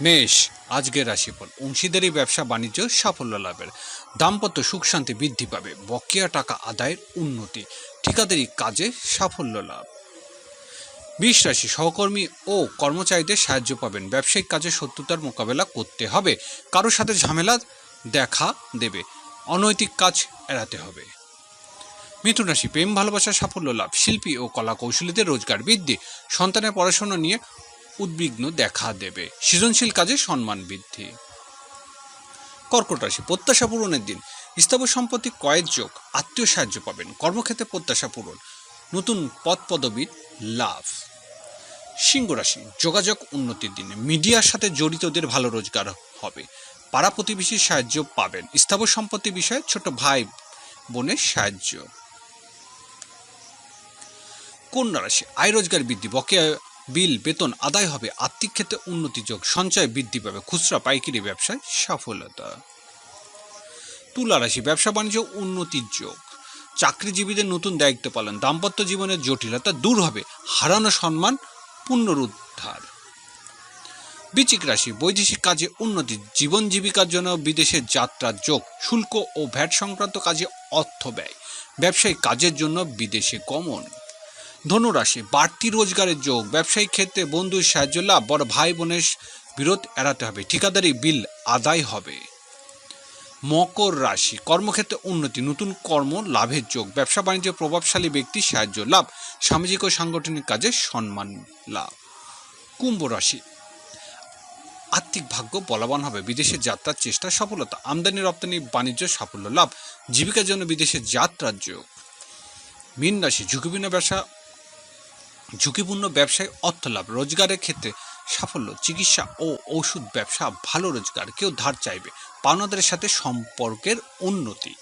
মেষ, আজকের রাশিফল। অংশীদারি ব্যবসা বাণিজ্য সাফল্য লাভের। দাম্পত্য সুখ শান্তি বৃদ্ধি পাবে। বকেয়া টাকা আদায়ের উন্নতি। ঠিকাদারি কাজে সাফল্য লাভ। বিশ রাশি সহকর্মী ও কর্মচারীদের সাহায্য পাবেন। ব্যবসায়িক কাজে শত্রুতার মোকাবেলা করতে হবে। কারোর সাথে ঝামেলা দেখা দেবে। অনৈতিক কাজ এড়াতে হবে। মিথুন রাশি, প্রেম, ভালোবাসা, সাফল্য লাভ। শিল্পী ও কলা কৌশলীদের রোজগার বৃদ্ধি। সন্তানের পড়াশোনা নিয়ে উদ্বিগ্ন দেখা দেবে। সৃজনশীল কাজে সম্মান বৃদ্ধি। কর্কট রাশি, প্রত্যাশা পূরণের দিন। স্থাবর সম্পত্তি কয়েক যোগ, আত্মীয় সাহায্য পাবেন। কর্মক্ষেত্রে প্রত্যাশা পূরণ। নতুন পদ পদবীর লাভ। সিংহ রাশি, যোগাযোগ উন্নতির দিনে। মিডিয়ার সাথে জড়িতদের ভালো রোজগার হবে। পাড়া প্রতিবেশীর সাহায্য পাবেন। স্থাবর সম্পত্তি বিষয়ে ছোট ভাই বোনের সাহায্য। কন্যা রাশি, আয় রোজগার বৃদ্ধি। বকেয়া বিল, বেতন আদায় হবে, আর্থিক ক্ষেত্রে উন্নতি যোগ, সঞ্চয় বৃদ্ধি পাবে, খুচরা, পাইকারি ব্যবসায় সফলতা তুলা রাশি, ব্যবসা বাণিজ্য উন্নতির যোগ। চাকরিজীবীদের নতুন দায়িত্ব পালন, দাম্পত্য জীবনের জটিলতা দূর হবে, হারানো সম্মান পুনরুদ্ধার। বৃচিক রাশি, বৈদেশিক কাজে উন্নতি, জীবন জীবিকার জন্য বিদেশে যাত্রার যোগ, শুল্ক ও ভ্যাট সংক্রান্ত কাজে অর্থ ব্যয়। ব্যবসায়িক কাজের জন্য বিদেশে গমন। ধনুরাশি, বাড়তি রোজগারের যোগ, ব্যবসায়িক ক্ষেত্রে বন্ধুর সাহায্য লাভ, বড় ভাই বোনের বিরোধ এড়াতে হবে, ঠিকাদারি বিল আদায় হবে। মকর রাশি, কর্মক্ষেত্রে উন্নতি, নতুন কর্ম, লাভের যোগ, ব্যবসা বাণিজ্যে প্রভাবশালী ব্যক্তির সাহায্য লাভ, সামাজিক ও সাংগঠনিক কাজে সম্মান লাভ। কুম্ভ রাশি, আর্থিক ভাগ্য বলবান হবে, বিদেশে যাত্রার চেষ্টা সফলতা, আমদানি, রপ্তানি, বাণিজ্য সাফল্য লাভ, জীবিকার জন্য বিদেশে যাত্রার যোগ। মীন রাশি, ঝুঁকিপূর্ণ ব্যবসা ঝুঁকিপূর্ণ ব্যবসায় অর্থ লাভ, রোজগারের ক্ষেত্রে সাফল্য, চিকিৎসা ও ওষুধ ব্যবসা, ভালো রোজগার, কেউ ধার চাইবে। পাওনাদারের সাথে সম্পর্কের উন্নতি।